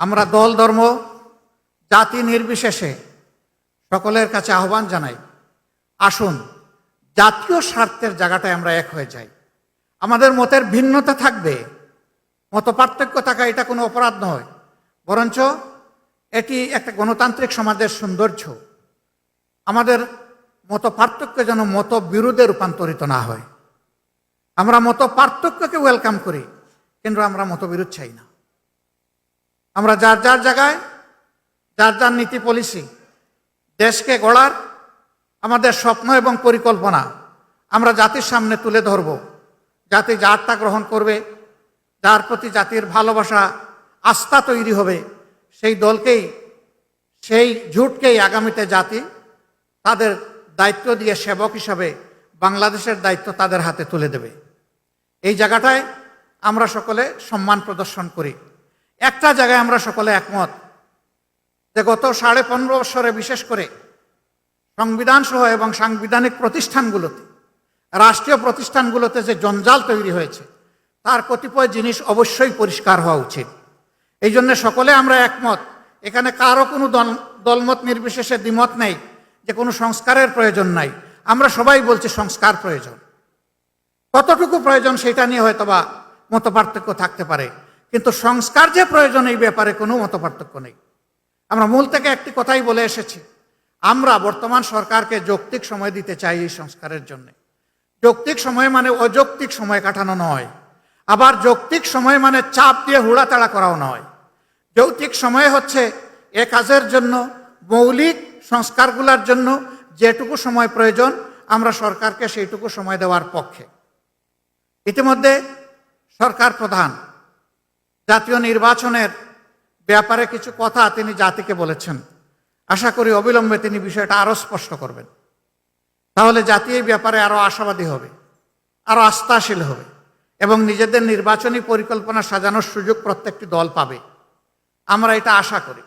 আমরা দল, ধর্ম, জাতি নির্বিশেষে সকলের কাছে আহ্বান জানাই। আসুন, জাতীয় স্বার্থের জায়গাটায় আমরা এক হয়ে যাই। আমাদের মতের ভিন্নতা থাকবে। মত পার্থক্য থাকা এটা কোনো অপরাধ নয়। বরঞ্চ এটি একটা গণতান্ত্রিক সমাজের সৌন্দর্য। আমাদের মত পার্থক্য যেন মত বিরোধে রূপান্তরিত না হয়। আমরা মত পার্থক্যকে ওয়েলকাম করি, কিন্তু আমরা মতবিরোধ চাই না। আমরা যার যার জায়গায়, যার যার নীতি পলিসি দেশকে গড়ার আমাদের স্বপ্ন এবং পরিকল্পনা আমরা জাতির সামনে তুলে ধরব। জাতি যারটা গ্রহণ করবে, যার প্রতি জাতির ভালোবাসা, আস্থা তৈরি হবে, সেই দলকেই, সেই ঝুটকেই আগামীতে জাতি তাদের দায়িত্ব দিয়ে সেবক হিসাবে বাংলাদেশের দায়িত্ব তাদের হাতে তুলে দেবে। এই জায়গাটায় আমরা সকলে সম্মান প্রদর্শন করি। একটা জায়গায় আমরা সকলে একমত যে গত সাড়ে পনেরো বছরে বিশেষ করে সংবিধান সহ এবং সাংবিধানিক প্রতিষ্ঠানগুলোতে, রাষ্ট্রীয় প্রতিষ্ঠানগুলোতে যে জঞ্জাল তৈরি হয়েছে, তার কতিপয় জিনিস অবশ্যই পরিষ্কার হওয়া উচিত। এই জন্য সকলে আমরা একমত। এখানে কারও কোনো দল, দলমত নির্বিশেষে দ্বিমত নেই, যে কোনো সংস্কারের প্রয়োজন নাই। আমরা সবাই বলছি সংস্কার প্রয়োজন। কতটুকু প্রয়োজন সেটা নিয়ে হয়তোবা মতপার্থক্য থাকতে পারে। কিন্তু সংস্কার যে প্রয়োজন এই ব্যাপারে কোনো মতপার্থক্য নেই। আমরা মূল থেকে একটি কথাই বলে এসেছি। আমরা বর্তমান সরকারকে যৌক্তিক সময় দিতে চাই এই সংস্কারের জন্য। যৌক্তিক সময় মানে অযৌক্তিক সময় কাটানো নয়। আবার যৌক্তিক সময় মানে চাপ দিয়ে হুড়াতাড়া করাও নয়। যৌক্তিক সময় হচ্ছে এ কাজের জন্য, মৌলিক সংস্কারগুলোর জন্য যেটুকু সময় প্রয়োজন, আমরা সরকারকে সেইটুকু সময় দেওয়ার পক্ষে। ইতিমধ্যে সরকার প্রধান জাতীয় নির্বাচনের ব্যাপারে কিছু কথা তিনি জাতিকে বলেছেন। আশা করি অবিলম্বে তিনি বিষয়টা আরও স্পষ্ট করবেন। তাহলে জাতি এই ব্যাপারে আরও আশাবাদী হবে আরও আস্থাশীল হবে এবং নিজেদের নির্বাচনী পরিকল্পনা সাজানোর সুযোগ প্রত্যেকটি দল পাবে। আমরা এটা আশা করি।